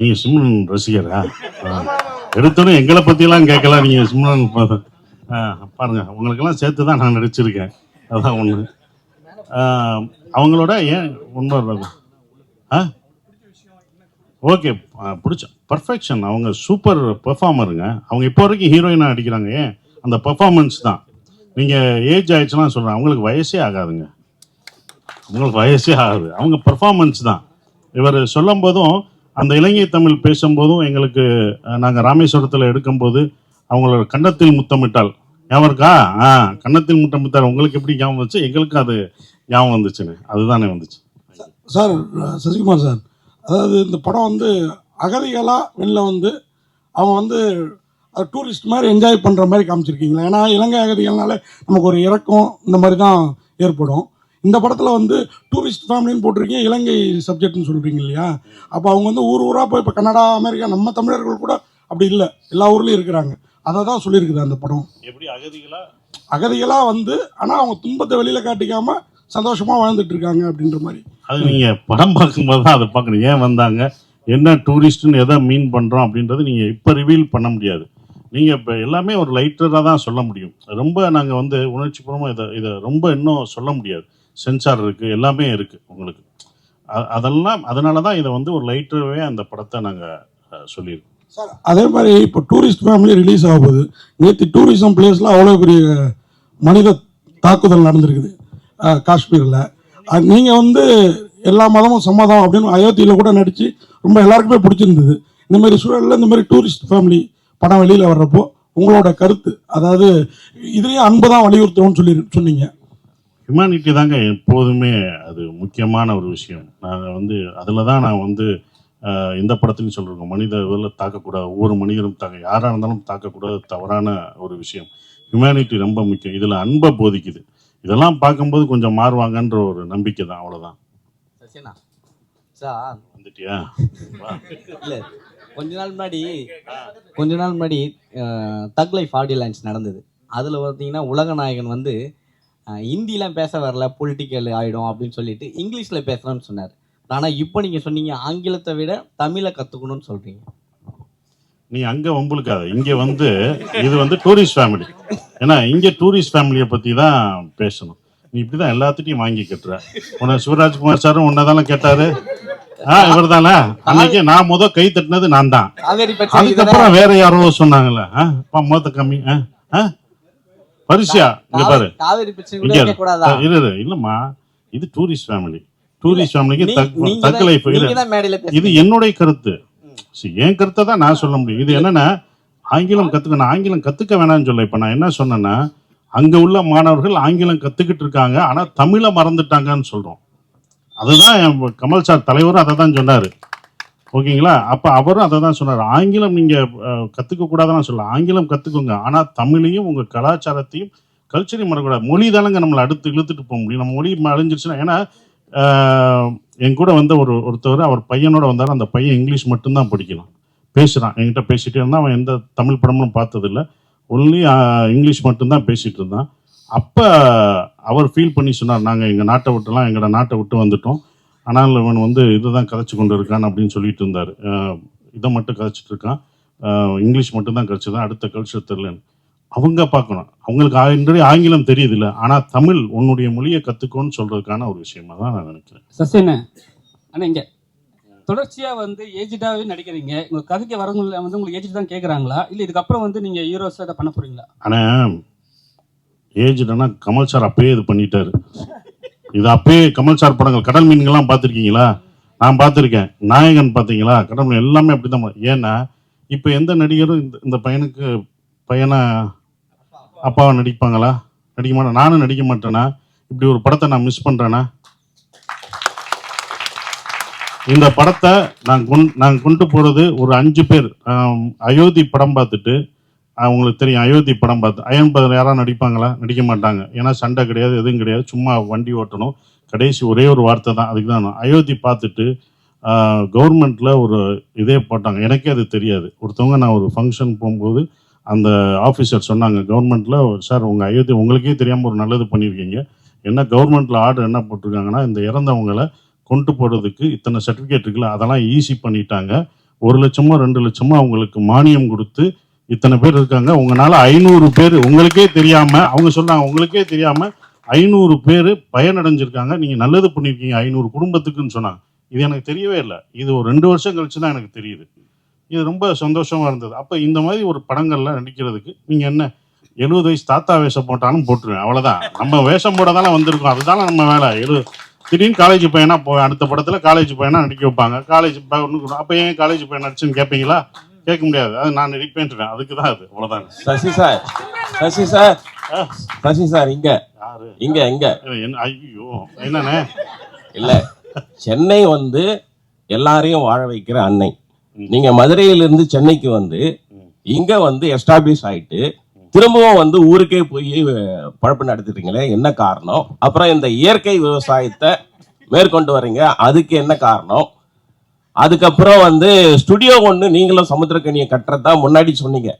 நீங்க சிம்ரன் ரசிகரா? எடுத்தோடனே எங்களை பத்தியெல்லாம் கேட்கலாம். நீங்க சிம்ரன் பாருங்க. உங்களுக்கெல்லாம் சேர்த்து தான் நான் நடிச்சிருக்கேன். அதான் ஒன்று அவங்களோட ஏன் உண்மை ஆ? ஓகே. பிடிச்ச பர்ஃபெக்ஷன் அவங்க சூப்பர் பெர்ஃபார்மருங்க அவங்க இப்போ வரைக்கும் ஹீரோயினாக அடிக்கிறாங்க ஏன்? அந்த பெர்ஃபார்மன்ஸ் தான். நீங்கள் ஏஜ் ஆயிடுச்சுன்னா சொல்கிறேன் அவங்களுக்கு வயசே ஆகாதுங்க. அவங்களுக்கு வயசே ஆகாது. அவங்க பெர்ஃபார்மன்ஸ் தான். இவர் சொல்லும் போதும் அந்த இலங்கை தமிழ் பேசும்போதும் எங்களுக்கு நாங்கள் ராமேஸ்வரத்தில் எடுக்கும்போது அவங்களோட கன்னத்தில் முத்தமிட்டால். ஞாபகம் இருக்கா? ஆ கன்னத்தில் முத்தமிட்டால் உங்களுக்கு எப்படி ஞாபகம் வந்துச்சு? எங்களுக்கு அது ஞாபகம் வந்துச்சுன்னு அதுதானே வந்துச்சு. சார் சசிகுமார் சார் அதாவது இந்த படம் வந்து அகதிகளாக வெளில வந்து அவங்க வந்து டூரிஸ்ட் மாதிரி என்ஜாய் பண்ணுற மாதிரி காமிச்சிருக்கீங்களா. ஏன்னா இலங்கை அகதிகள்னால நமக்கு ஒரு இறக்கம் இந்த மாதிரி தான் ஏற்படும். இந்த படத்தில் வந்து டூரிஸ்ட் ஃபேமிலின்னு போட்டிருக்கீங்க இலங்கை சப்ஜெக்ட்னு சொல்கிறீங்க இல்லையா? அப்போ அவங்க வந்து ஊர் ஊராக போய் இப்போ கனடா அமெரிக்கா நம்ம தமிழர்கள் கூட அப்படி இல்லை. எல்லா ஊர்லேயும் இருக்கிறாங்க. அதை தான் சொல்லியிருக்குது அந்த படம். எப்படி அகதிகளா? அகதிகளாக வந்து ஆனால் அவங்க துன்பத்தை வெளியில் காட்டிக்காமல் சந்தோஷமாக வாழ்ந்துட்டு இருக்காங்க அப்படின்ற மாதிரி. அது நீங்கள் படம் பார்க்கும்போது தான் அதை பார்க்கணும். ஏன் வந்தாங்க? என்ன டூரிஸ்ட்னு எதை மீன் பண்ணுறோம் அப்படின்றது நீங்கள் இப்போ ரிவீல் பண்ண முடியாது. நீங்கள் இப்போ எல்லாமே ஒரு லைட்டராக தான் சொல்ல முடியும். ரொம்ப நாங்கள் வந்து உணர்ச்சிபூர்வமாக இதை இதை ரொம்ப இன்னும் சொல்ல முடியாது. சென்சார் இருக்குது எல்லாமே இருக்குது உங்களுக்கு. அதெல்லாம் அதனால தான் இதை வந்து ஒரு லைட்டரவே அந்த படத்தை நாங்கள் சொல்லியிருக்கோம். சார் அதே மாதிரி இப்போ டூரிஸ்ட் ஃபேமிலி ரிலீஸ் ஆக போகுது. நேற்று டூரிசம் பிளேஸில் அவ்வளோ பெரிய மனித தாக்குதல் நடந்திருக்குது காஷ்மீரில். நீங்கள் வந்து எல்லா மதமும் சம்மதம் அப்படின்னு அயோத்தியில் கூட நடித்து ரொம்ப எல்லாருக்குமே பிடிச்சிருந்தது. இந்த மாதிரி சூழலில் இந்த மாதிரி டூரிஸ்ட் ஃபேமிலி படம் வெளியில் வர்றப்போ உங்களோட கருத்து அதாவது இதுலேயும் அன்பு தான் வலியுறுத்தணும்னு சொல்லி சொன்னீங்க. ஹியூமனிட்டி தாங்க எப்போதுமே அது முக்கியமான ஒரு விஷயம். நாங்கள் வந்து அதில் தான் நான் வந்து இந்த படத்துலையும் சொல்லிருக்கோம் மனித இதில் தாக்கக்கூடாது. ஒவ்வொரு மனிதரும் தாக்க யாராக இருந்தாலும் தாக்கக்கூடாது. தவறான ஒரு விஷயம். ஹியூமனிட்டி ரொம்ப முக்கியம். இதில் அன்பை போதிக்குது. இதெல்லாம் பார்க்கும்போது கொஞ்சம் மாறுவாங்கன்ற ஒரு நம்பிக்கை தான். அவ்வளோதான் சசினா. சார் வந்துட்டியா. இல்ல. கொஞ்ச நாள் முன்னாடி கொஞ்ச நாள் முன்னாடி தக் லைஃப் ஆடியோ லான்ச் நடந்தது. அதுல பார்த்தீங்கன்னா உலகநாயகன் வந்து அஹ், ஹிந்திலாம் பேச வரல பொலிட்டிக்கல் ஆயிடும் அப்படின்னு சொல்லிட்டு இங்கிலீஷ்ல பேசுறேன்னு சொன்னார். ஆனா இப்போ நீங்க சொன்னீங்க ஆங்கிலத்தை விட தமிழை கத்துக்கணும்னு சொல்றீங்க. நீ அங்கே வம்புழுக்காத இங்கே வந்து இது வந்து டூரிஸ்ட் ஃபேமிலி ஏன்னா இங்கே டூரிஸ்ட் ஃபேமிலியை பற்றி தான் பேசணும். நீ இப்படி தான் எல்லாத்துட்டையும் வாங்கி கட்டுற. உன்னை சிவராஜ்குமார் சாரும் உன்னை தானே கேட்டாரு. ஆ இவர் தானே அன்னைக்கு நான் முத கை தட்டினது நான் தான்? அதுக்கப்புறம் வேற யாரோ சொன்னாங்கல்ல ஆ மொத்த கம்மி ஆ ஆ? பரிசியா இங்க பாரு. இரு. இல்லம்மா இது டூரிஸ்ட் ஃபேமிலி டூரிஸ்ட் ஃபேமிலிக்கு தக்க லைஃப் இது. என்னுடைய கருத்து. என் கருத்தை தான் நான் சொல்ல முடியும். இது என்னன்னா ஆங்கிலம் கத்துக்க நான் ஆங்கிலம் கத்துக்க வேணாம்னு சொல்ல. இப்ப நான் என்ன சொன்னேன்னா அங்க உள்ள மாணவர்கள் ஆங்கிலம் கத்துக்கிட்டு இருக்காங்க ஆனா தமிழை மறந்துட்டாங்கன்னு சொல்றோம். அதுதான் கமல் சார் தலைவரும் அதை தான் சொன்னாரு. ஓகேங்களா? அப்ப அவரும் அதை தான் சொன்னார். ஆங்கிலம் நீங்க அஹ், கத்துக்க கூடாதுன்னு சொல்லலாம் ஆங்கிலம் கத்துக்கோங்க. ஆனா தமிழையும் உங்க கலாச்சாரத்தையும் கல்ச்சரையும் மறக்கூடாது மொழி தானங்க நம்மளை அடுத்து இழுத்துட்டு போக முடியும். நம்ம மொழி அழிஞ்சிருச்சுன்னா ஏன்னா என் கூட வந்த ஒரு ஒருத்தவர் அவர் பையனோட வந்தார். அந்த பையன் இங்கிலீஷ் மட்டும்தான் படிக்கலாம் பேசுகிறான் என்கிட்ட பேசிட்டே இருந்தான். அவன் எந்த தமிழ் படமும் பார்த்ததில்ல. ஒன்லி இங்கிலீஷ் மட்டும்தான் பேசிட்டு இருந்தான். அப்போ அவர் ஃபீல் பண்ணி சொன்னார். நாங்கள் எங்கள் நாட்டை விட்டுலாம் எங்களோட நாட்டை விட்டு வந்துட்டோம். ஆனால் இவன் வந்து இதுதான் கதைச்சு கொண்டு இருக்கான் அப்படின்னு சொல்லிட்டு இருந்தார். இதை மட்டும் கதைச்சிட்டு இருக்கான். இங்கிலீஷ் மட்டும்தான் கழிச்சதான் அடுத்த கல்ச்சர் தெரியலன்னு. அவங்க பார்க்கணும். அவங்களுக்கு ஆல்ரெடி ஆங்கிலம் தெரியுது இல்லை ஆனால் தமிழ் உன்னுடைய மொழியை கற்றுக்கோன்னு சொல்கிறதுக்கான ஒரு விஷயமா தான் நான் நினைக்கிறேன். சசியண்ணே அண்ணா இங்க. தொடர்ச்சியா வந்து ஏஜிடாவே நடிக்கிறீங்க. உங்க கதைக்கு வரவங்க வந்து உங்களுக்கு ஏஜிட் தான் கேக்குறாங்களா? இல்ல இதுக்கப்புறம் வந்து நீங்க ஹீரோஸ் இதை பண்ண போறீங்களா? ஆனால் ஏஜ்டுனா கமல் சார் அப்பயே இது பண்ணிட்டாரு. இது அப்பயே கமல் சார் படங்கள் கடல் மீன்கள்லாம் பார்த்துருக்கீங்களா? நான் பார்த்துருக்கேன். நாயகன் பார்த்தீங்களா? கடல் மீன் எல்லாமே அப்படி தான் ஏன்னா இப்போ எந்த நடிகரும் இந்த இந்த பையனுக்கு பையனை அப்பாவை நடிப்பாங்களா? நடிக்க மாட்டேன் நானும் நடிக்க மாட்டேனா? இப்படி ஒரு படத்தை நான் மிஸ் பண்ணுறேனா இந்த படத்தை நான் கொண் நான் கொண்டு போகிறது ஒரு அஞ்சு பேர். அயோத்தி படம் பார்த்துட்டு அவங்களுக்கு தெரியும் அயோத்தி படம் பார்த்து அயன் பதர் யாராவது நடிப்பாங்களா? நடிக்க மாட்டாங்க ஏன்னா சண்டை கிடையாது எதுவும் கிடையாது. சும்மா வண்டி ஓட்டணும். கடைசி ஒரே ஒரு வார்த்தை தான். அதுக்கு தான் அயோத்தி பார்த்துட்டு கவர்மெண்ட்டில் ஒரு இதே போட்டாங்க. எனக்கே அது தெரியாது. ஒருத்தவங்க நான் ஒரு ஃபங்க்ஷன் போகும்போது அந்த ஆஃபீஸர் சொன்னாங்க கவர்மெண்ட்டில் சார் உங்கள் அயோத்தி உங்களுக்கே தெரியாமல் ஒரு நல்லது பண்ணியிருக்கீங்க. என்ன கவர்மெண்ட்டில் ஆர்டர் என்ன போட்டிருக்காங்கன்னா இந்த இறந்தவங்களை கொண்டு போகிறதுக்கு இத்தனை சர்டிஃபிகேட் இருக்குல்ல அதெல்லாம் ஈஸி பண்ணிட்டாங்க. ஒரு லட்சமோ ரெண்டு லட்சமோ அவங்களுக்கு மானியம் கொடுத்து இத்தனை பேர் இருக்காங்க. உங்களால் ஐநூறு பேர் உங்களுக்கே தெரியாமல் அவங்க சொல்கிறாங்க உங்களுக்கே தெரியாமல் ஐநூறு பேர் பயனடைஞ்சிருக்காங்க. நீங்கள் நல்லது பண்ணியிருக்கீங்க ஐநூறு குடும்பத்துக்குன்னு சொன்னாங்க. இது எனக்கு தெரியவே இல்லை. இது ஒரு ரெண்டு வருஷம் கழிச்சு தான் எனக்கு தெரியுது. இது ரொம்ப சந்தோஷமாக இருந்தது. அப்போ இந்த மாதிரி ஒரு படங்கள்லாம் நடிக்கிறதுக்கு நீங்கள் என்ன எழுபது வயசு தாத்தா வேஷம் போட்டாலும் போட்டுருவேன் அவ்வளோதான் நம்ம வேஷம் போட தானே வந்திருக்கோம். அதுதானே நம்ம வேலை. எழு திடீர்னு காலேஜ் பையனா போ அடுத்த படத்தில் காலேஜ் பையனா நடிக்க வைப்பாங்க. காலேஜ் அப்போ ஏன் காலேஜ் பையன் நடிச்சுன்னு கேட்பீங்களா கேட்க முடியாது. அது நான் நடிப்பேன்ட்டுவேன் அதுக்கு தான் அது. அவ்வளவுதான். Sasi sir. Sasi sir. Sasi sir இங்க. யாரு? இங்க இங்க. என்ன ஐயோ. என்னண்ணே? இல்ல. சென்னை வந்து எல்லாரையும் வாழ வைக்கிற அன்னை. நீங்க மதுரையிலிருந்து சென்னைக்கு வந்து இங்க வந்து எஸ்டாப்ளிஷ் ஆயிட்டு திரும்பவும் வந்து ஊருக்கே போய் பழப்பு நடத்திட்டீங்களே என்ன காரணம்? அப்புறம் இந்த இயற்கை விவசாயத்தை மேற்கொண்டு வர்றீங்க அதுக்கு என்ன காரணம்? அதுக்கப்புறம் வந்து ஸ்டுடியோ ஒண்ணு நீங்களும் சமுத்திரக்கனியை கட்டுறதா முன்னாடி சொன்னீங்க.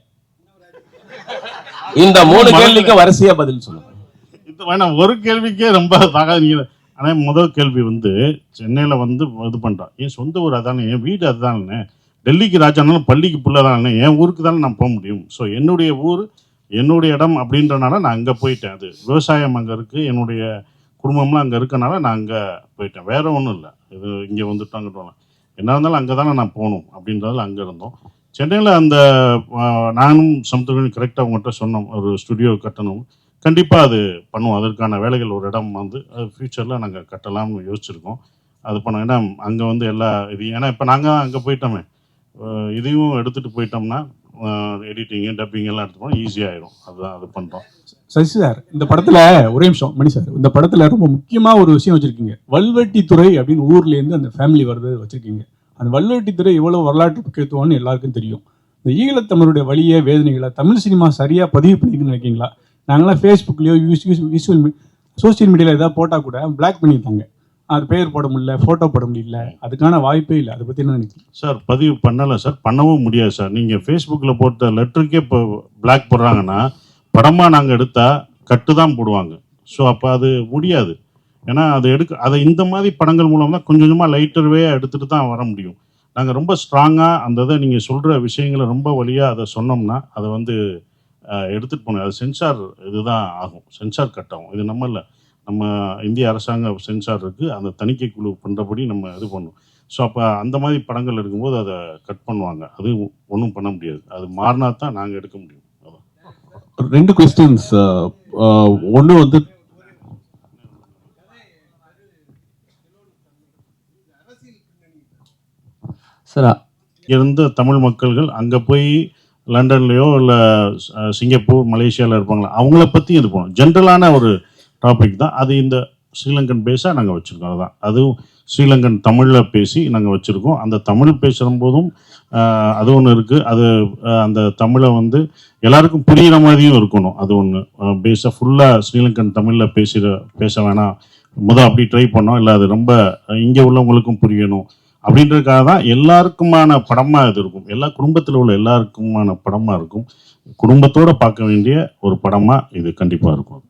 இந்த மூணு கேள்விக்கு வரிசையா பதில் சொல்லுங்க. இது வேணாம் ஒரு கேள்விக்கே ரொம்ப தாகாது நீங்க ஆனா முதல் கேள்வி வந்து சென்னையில வந்து இது பண்றான் என் சொந்த ஊர் அதானே என் வீடு அதுதானே டெல்லிக்கு ராஜானாலும் பள்ளிக்கு புள்ள தானே என் ஊருக்கு தானே நான் போக முடியும். ஸோ என்னுடைய ஊர் என்னுடைய இடம் அப்படின்றனால நான் அங்கே போயிட்டேன். அது விவசாயம் அங்கே இருக்கு என்னுடைய குடும்பம்லாம் அங்கே இருக்கனால நான் அங்கே போயிட்டேன். வேற ஒன்றும் இல்லை. இது இங்கே வந்துட்டோம். என்ன இருந்தாலும் அங்கே தானே நான் போகணும் அப்படின்றதுல அங்கே இருந்தோம். சென்னையில் அந்த நானும் சமுத்திரம் கரெக்டாக உங்கள்கிட்ட சொன்னோம். ஒரு ஸ்டுடியோ கட்டணும். கண்டிப்பாக அது பண்ணுவோம். அதற்கான வேலைகள் ஒரு இடம் வந்து அது ஃப்யூச்சரில் நாங்கள் கட்டலாம்னு யோசிச்சிருக்கோம். அது பண்ணோம். ஏன்னா அங்கே வந்து எல்லா இது ஏன்னா இப்போ நாங்கள் அங்கே போயிட்டோமே. இதையும் எடுத்துகிட்டு போயிட்டோம்னா எடிட்டிங்கு டப்பிங் எல்லாம் எடுத்து போனால் ஈஸியாகிடும் அதுதான் அது பண்ணுறோம் சசி சார் இந்த படத்தில் ஒரே நிமிஷம் மணி சார். இந்த படத்தில் ரொம்ப முக்கியமா ஒரு விஷயம் வச்சுருக்கீங்க. வல்வெட்டித்துறை அப்படின்னு ஊர்லேருந்து அந்த ஃபேமிலி வர்றது வச்சுருக்கீங்க. அந்த வல்வெட்டித்துறை எவ்வளோ வரலாற்று முக்கியத்துவம்னு எல்லாருக்கும் தெரியும். இந்த ஈழத்தமிழருடைய வழியை வேதனைகளை தமிழ் சினிமா சரியாக பதிவு பண்ணிக்கணும்னு நினைக்கிங்களா நாங்களாம் ஃபேஸ்புக்லேயோ யூஸ் யூஸ் விஷுவல் சோசியல் மீடியாவில் ஏதாவது போட்டால் கூட பிளாக் பண்ணியிருந்தாங்க. அது பேர் போட முடியல ஃபோட்டோ போட முடியல. அதுக்கான வாய்ப்பே இல்லை. அதை பற்றி என்ன நினைக்கிறேன் சார் பதிவு பண்ணலை சார். பண்ணவும் முடியாது சார். நீங்கள் ஃபேஸ்புக்கில் போட்ட லெட்டருக்கே இப்போ பிளாக் போடுறாங்கன்னா படமாக நாங்கள் எடுத்தால் கட்டு தான் போடுவாங்க. ஸோ அப்போ அது முடியாது. ஏன்னா அது எடுக்க அதை இந்த மாதிரி படங்கள் மூலம் தான் கொஞ்சம் கொஞ்சமாக லைட்டர்வே எடுத்துகிட்டு தான் வர முடியும். நாங்கள் ரொம்ப ஸ்ட்ராங்காக அந்த இதை நீங்கள் சொல்கிற விஷயங்களை ரொம்ப வழியாக அதை சொன்னோம்னா அதை வந்து எடுத்துகிட்டு போகணும் அது சென்சார் இதுதான் ஆகும். சென்சார் கட் ஆகும். இது நம்ம இல்லை. நம்ம இந்திய அரசாங்க சென்சார் இருக்குது அந்த தணிக்கை குழு பண்ணுறபடி நம்ம இது பண்ணணும் ஸோ அப்போ அந்த மாதிரி படங்கள் எடுக்கும்போது அதை கட் பண்ணுவாங்க. அது ஒன்றும் பண்ண முடியாது. அது மாறினா தான் நாங்கள் எடுக்க முடியும். ரெண்டு கொஸ்டின்ஸ் ஒன்று வந்து சார் இருந்த தமிழ் மக்கள்கள் அங்கே போய் லண்டன்லேயோ இல்லை சிங்கப்பூர் மலேசியாவில் இருப்பாங்களா? அவங்கள பற்றி இது போகணும் ஜென்ரலான ஒரு டாபிக் தான். அது இந்த ஸ்ரீலங்கன் பேஸாக நாங்கள் வச்சுருக்கோம். அதுதான் அதுவும் ஸ்ரீலங்கன் தமிழில் பேசி நாங்கள் வச்சுருக்கோம். அந்த தமிழ் பேசுகிற போதும் அது ஒன்று இருக்குது அது அந்த தமிழை வந்து எல்லாருக்கும் புரிகிற மாதிரியும் இருக்கணும். அது ஒன்று பேஸாக ஃபுல்லாக ஸ்ரீலங்கன் தமிழில் பேசுகிற பேச வேணாம். முதல் அப்படி ட்ரை பண்ணோம். இல்லை அது ரொம்ப இங்கே உள்ளவங்களுக்கும் புரியணும். அப்படின்றதுக்காக தான் எல்லாருக்குமான படமாக இது இருக்கும். எல்லா குடும்பத்தில் உள்ள எல்லாருக்குமான படமாக இருக்கும். குடும்பத்தோடு பார்க்க வேண்டிய ஒரு படமாக இது கண்டிப்பாக இருக்கும்.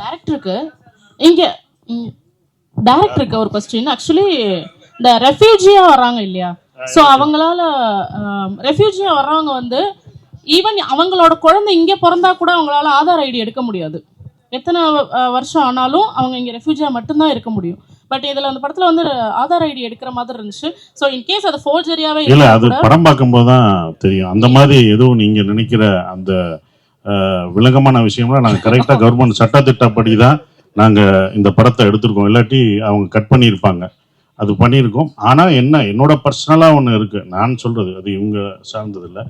டேரக்டருக்கு இங்க டேரக்டருக்கு ஒரு கொஸ்டின் ஆக்சுவலி இந்த ரெஃப்யூஜியா வர்றாங்க இல்லையா? ஸோ அவங்களால ரெஃப்யூஜியா வர்றவங்க வந்து ஈவன் அவங்களோட குழந்தை இங்க பிறந்தா கூட அவங்களால ஆதார் ஐடி எடுக்க முடியாது. எத்தனை வருஷம் ஆனாலும் அவங்க இங்க ரெஃப்யூஜியா மட்டும்தான் இருக்க முடியும். பட் இதுல அந்த படத்துல வந்து ஆதார் ஐடி எடுக்கிற மாதிரி இருந்துச்சு. ஸோ இன்கேஸ் அது ஃபோர்ஜரியாவே இல்லை அது படம் பார்க்கும்போது தான் தெரியும். அந்த மாதிரி எதுவும் நீங்கள் நினைக்கிற அந்த அஹ், விஷயம்லாம் நாங்கள் கரெக்டாக கவர்மெண்ட் சட்டத்திட்டப்படி தான் நாங்கள் இந்த படத்தை எடுத்திருக்கோம். இல்லாட்டி அவங்க கட் பண்ணியிருப்பாங்க. அது பண்ணியிருக்கோம். ஆனால் என்ன என்னோட பர்சனலாக ஒன்று இருக்குது நான் சொல்கிறது அது இவங்க சார்ந்ததில்லை.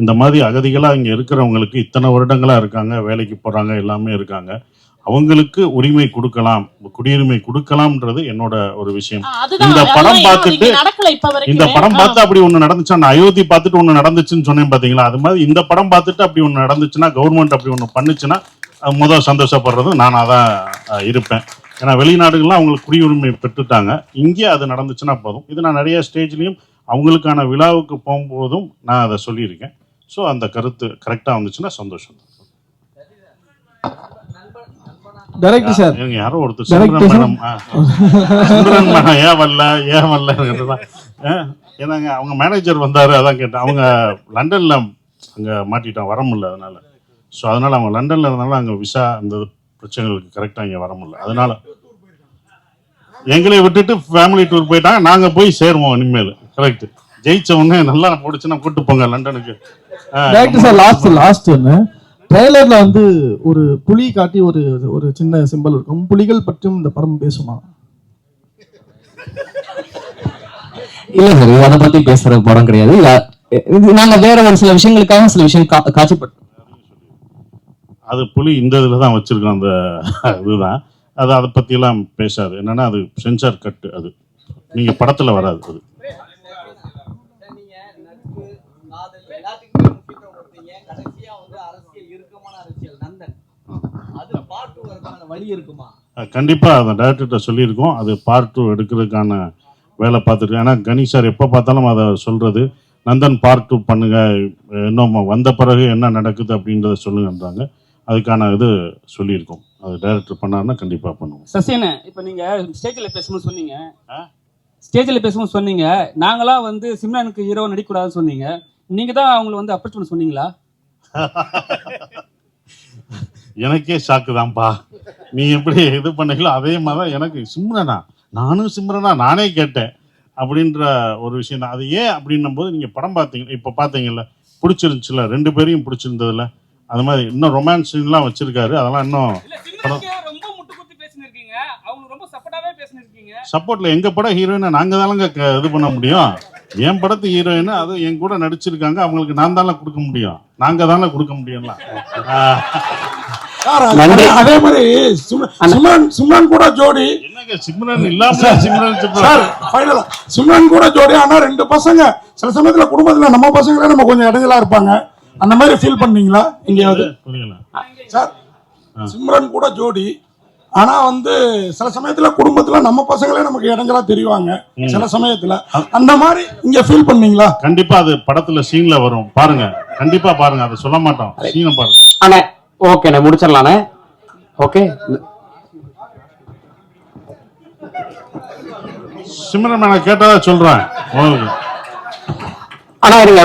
இந்த மாதிரி அகதிகளாக இங்கே இருக்கிறவங்களுக்கு இத்தனை வருடங்களாக இருக்காங்க வேலைக்கு போகிறாங்க எல்லாமே இருக்காங்க. அவங்களுக்கு உரிமை கொடுக்கலாம் குடியுரிமை கொடுக்கலாம்ன்றது என்னோட ஒரு விஷயம். இந்த படம் பார்த்துட்டு இந்த படம் பார்த்து அப்படி ஒண்ணு நடந்துச்சா நான் அயோத்தி பார்த்துட்டு ஒண்ணு நடந்துச்சுன்னு சொன்னேன் பாத்தீங்களா? அது மாதிரி இந்த படம் பார்த்துட்டு அப்படி ஒண்ணு நடந்துச்சுன்னா கவர்மெண்ட் அப்படி ஒண்ணு பண்ணுச்சுன்னா முதல் சந்தோஷப்படுறது நான் அதான் அஹ், இருப்பேன். ஏன்னா வெளிநாடுகள்லாம் அவங்களுக்கு குடியுரிமை பெற்றுட்டாங்க. இங்கே அது நடந்துச்சுன்னா போதும். இது நான் நிறைய ஸ்டேஜ்லையும் அவங்களுக்கான விழாவுக்கு போகும்போதும் நான் அதை சொல்லியிருக்கேன். ஸோ அந்த கருத்து கரெக்டாக வந்துச்சுன்னா சந்தோஷம் டைரக்டர் சார் எனக்கு யாரோ ஒருத்தர் sir. மேடம். மேடம் ஏன் வரல ஏன் வரல ஏன்னாங்க அவங்க மேனேஜர் வந்தாரு அதான் கேட்டேன். அவங்க லண்டன்ல அங்க மாட்டிட்டான் வர முடியல அதனால. ஸோ அதனால அவங்க லண்டன்ல இருந்தனால அங்க விசா அந்த பிரச்சனைகளுக்கு கரெக்டாக இங்கே வர முடியல. அதனால எங்களை விட்டுட்டு ஃபேமிலி டூர் போயிட்டாங்க. நாங்க போய் சேருவோம் இனிமேல். கரெக்ட் ஜெயிச்ச உடனே நல்லா போடுச்சுன்னா கூட்டு போங்க லண்டனுக்கு. லாஸ்ட் லாஸ்ட் ஒன்று ட்ரெய்லர்ல வந்து ஒரு புலி காட்டி ஒரு ஒரு சின்ன சிம்பல் இருக்கும். புலிகள் பற்றியும் இந்த படம் பேசுமா? இல்ல சார் அதை பத்தி பேசுற படம் கிடையாது. நாங்க வேற ஒரு சில விஷயங்களுக்காக சில விஷயம் கா- காட்சிப்பட்டு அது புலி இந்த இதில் தான் வச்சிருக்கோம் அந்த இதுதான். அது அதை பற்றியெல்லாம் பேசாது. என்னன்னா அது சென்சார் கட்டு அது. நீங்கள் படத்தில் வராது அது. வரதுக்கான வழி இருக்குமா? கண்டிப்பாக அந்த டேரக்டர்கிட்ட சொல்லியிருக்கோம். அது பார்ட் டூ எடுக்கிறதுக்கான வேலை பார்த்துட்டு ஏன்னா கணி சார் எப்போ பார்த்தாலும் அதை சொல்கிறது நந்தன் பார்ட் டூ பண்ணுங்க. இன்னும் வந்த பிறகு என்ன நடக்குது அப்படின்றத சொல்லுங்கன்றாங்க. அதுக்கான இது சொல்லியிருக்கோம். அது டைரக்டர் பண்ணாருன்னா கண்டிப்பாக பண்ணுவோம். சசியன இப்போ நீங்க ஸ்டேஜ்ல பேசும்போது சொன்னீங்க. ஸ்டேஜ்ல பேசும்போது சொன்னீங்க. நாங்களா வந்து சிம்ரனுக்கு ஹீரோ நடிக்கக்கூடாதுன்னு சொன்னீங்க. நீங்க தான் அவங்களை வந்து அப்ரோச் பண்ண சொன்னீங்களா? எனக்கே ஷாக்கு தான்ப்பா நீ எப்படி இது பண்ணீங்களோ அதே மாதிரி தான் எனக்கு. சிம்ரனா நானும் சிம்ரனா நானே கேட்டேன். அப்படின்ற ஒரு விஷயம் தான். அது ஏன் அப்படின்னும் போது நீங்கள் படம் பார்த்தீங்க இப்போ பார்த்தீங்கல்ல பிடிச்சிருந்துச்சுல ரெண்டு பேரையும் பிடிச்சிருந்ததுல அது மாதிரி இன்னும் ரொமான்ஸ் சீன்லாம் வச்சிருக்காரு. அதெல்லாம் இன்னும் பேசினிருக்கீங்க. சப்போர்ட்ல எங்க படம் ஹீரோயினை நாங்க தானங்க இது பண்ண முடியும்? என் படத்து ஹீரோயின் அது என் கூட நடிச்சிருக்காங்க. அவங்களுக்கு நான் தானே கொடுக்க முடியும்? நாங்க தானே கொடுக்க முடியும்ல. அதே- மாதிரி சிம்ரன் சிம்ரன் கூட ஜோடி. என்னங்க சிம்ரன் இல்லாம சிம்ரன் சார் சிம்ரன். ஃபைனலா சிம்ரன் கூட ஜோடி ஆனா ரெண்டு பசங்க. சில சமயத்துல குடும்பத்துல நம்ம பசங்களே நம்ம கொஞ்சம் இடைஞ்சலா இருப்பாங்க. அந்த மாதிரி ஃபீல் பண்ணீங்களா? எங்கேயாவது? சார் சிம்ரன் கூட ஜோடி ஆனா வந்து சில சமயத்துல குடும்பத்துல நம்ம பசங்களே நமக்கு இடைஞ்சலா தெரிவாங்க. சில சமயத்துல. அந்த மாதிரி இங்க ஃபீல் பண்ணீங்களா? கண்டிப்பா அது படத்துல சீன்ல வரும். பாருங்க. கண்டிப்பா பாருங்க. அதை சொல்ல மாட்டோம். சீனை பாருங்க. ஓகேண்ணே முடிச்சிடலாண்ணே ஓகே சிம்ரன் நான் கேட்டதா சொல்றேன். அண்ணா இருங்க